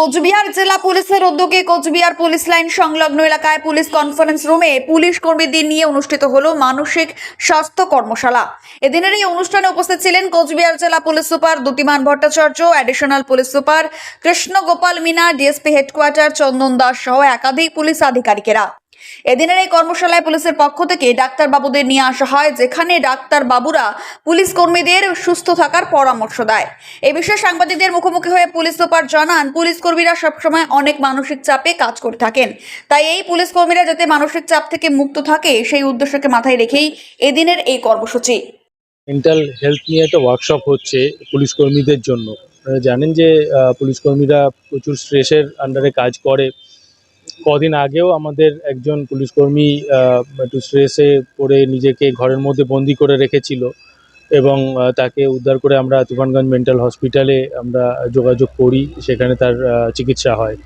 কোচবিহার জেলা পুলিশের উদ্যোগে কোচবিহার পুলিশ লাইন সংলগ্ন এলাকায় পুলিশ কনফারেন্স রুমে পুলিশ কর্মীদের নিয়ে অনুষ্ঠিত হল মানসিক স্বাস্থ্য কর্মশালা। এদিনের এই অনুষ্ঠানে উপস্থিত ছিলেন কোচবিহার জেলা police super Dutiman Bhattacharya additional police super Krishna Gopal Meena DSP headquarter Chandan Das সহ একাধিক পুলিশ আধিকারিকেরা। এদিনের এই কর্মশালায় পুলিশের পক্ষ থেকে ডাক্তার বাবুদের নিয়ে আসা হয়, যেখানে ডাক্তার বাবুরা পুলিশ কর্মীদের সুস্থ থাকার পরামর্শ দেয়। এ বিষয়ে সাংবাদিকদের মুখোমুখি হয়ে পুলিশ সুপার জানান, পুলিশ কর্মীরা সবসময় অনেক মানসিক চাপে কাজ করে থাকেন। তাই এই পুলিশ কর্মীরা যাতে মানসিক চাপ থেকে মুক্ত থাকে, সেই উদ্দেশ্যকে মাথায় রেখেই এদিনের এই কর্মসূচি। মেন্টাল হেলথ নিয়ে একটা ওয়ার্কশপ হচ্ছে পুলিশ কর্মীদের জন্য। জানেন যে পুলিশ কর্মীরা প্রচুর স্ট্রেসের আন্ডারে কাজ করে। কদিন আগেও আমাদের একজন পুলিশ কর্মী একটু স্ট্রেসে পড়ে নিজেকে ঘরের মধ্যে বন্দি করে রেখেছিল এবং তাকে উদ্ধার করে আমরা তুফানগঞ্জ মেন্টাল হসপিটালে আমরা যোগাযোগ করি, সেখানে তার চিকিৎসা হয়।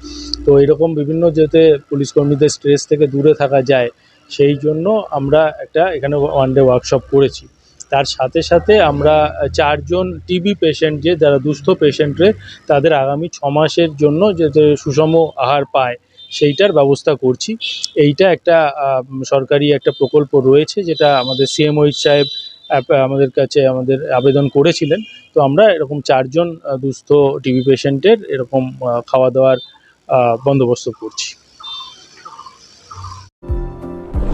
তো এরকম বিভিন্ন যাতে পুলিশ কর্মীদের স্ট্রেস থেকে দূরে থাকা যায়, সেই জন্য আমরা একটা এখানে ওয়ান ডে ওয়ার্কশপ করেছি। তার সাথে সাথে আমরা চারজন টিবি পেশেন্ট যে, যারা দুস্থ পেশেন্টরে তাদের আগামী ছ মাসের জন্য যাতে সুষম আহার পায় সেইটার ব্যবস্থা করছি। এইটা একটা সরকারি একটা প্রকল্প রয়েছে যেটা আমাদের সিএম ওই সাহেব আমাদের কাছে আমাদের আবেদন করেছিলেন। তো আমরা এরকম চারজন দুস্থ টিবি পেশেন্টের এরকম খাওয়া দাওয়ার বন্দোবস্ত করছি।